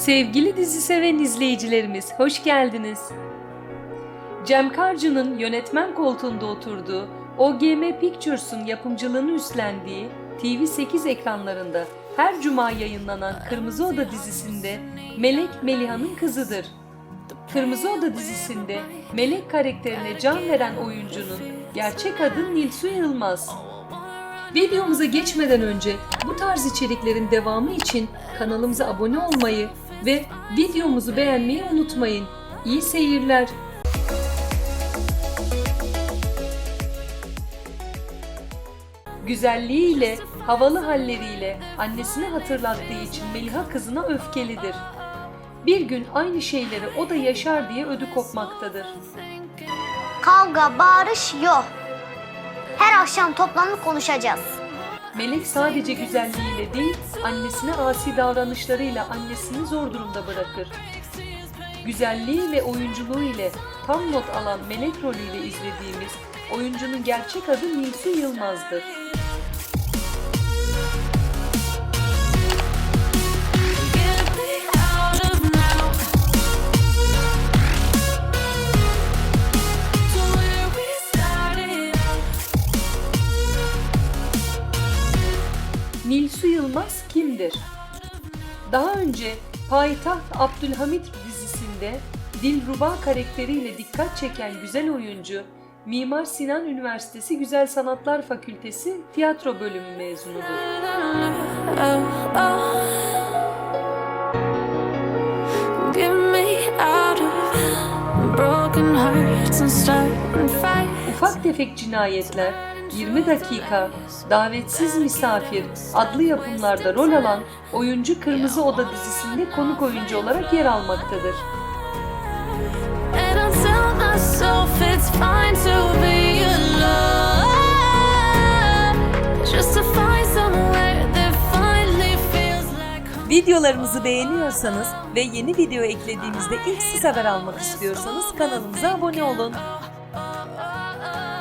Sevgili dizi seven izleyicilerimiz, hoş geldiniz. Cem Karcı'nın yönetmen koltuğunda oturduğu, OGM Pictures'un yapımcılığını üstlendiği TV8 ekranlarında her cuma yayınlanan Kırmızı Oda dizisinde Melek Meliha'nın kızıdır. Kırmızı Oda dizisinde Melek karakterine can veren oyuncunun gerçek adı Nilsu Yılmaz. Videomuza geçmeden önce bu tarz içeriklerin devamı için kanalımıza abone olmayı ve videomuzu beğenmeyi unutmayın. İyi seyirler. Güzelliğiyle, havalı halleriyle annesini hatırlattığı için Meliha kızına öfkelidir. Bir gün aynı şeyleri o da yaşar diye ödü kopmaktadır. Kavga, bağırış yok. Her akşam toplanıp konuşacağız. Melek sadece güzelliğiyle değil, annesine asi davranışlarıyla annesini zor durumda bırakır. Güzelliği ve oyunculuğu ile tam not alan Melek rolüyle izlediğimiz oyuncunun gerçek adı Nilsu Yılmaz'dır. Nilsu Yılmaz kimdir? Daha önce Payitaht Abdülhamit dizisinde Dilruba karakteriyle dikkat çeken güzel oyuncu, Mimar Sinan Üniversitesi Güzel Sanatlar Fakültesi tiyatro bölümü mezunudur. Ufak tefek cinayetler, 20 dakika, davetsiz misafir adlı yapımlarda rol alan oyuncu Kırmızı Oda dizisinde konuk oyuncu olarak yer almaktadır. Videolarımızı beğeniyorsanız ve yeni video eklediğimizde ilk siz haber almak istiyorsanız kanalımıza abone olun.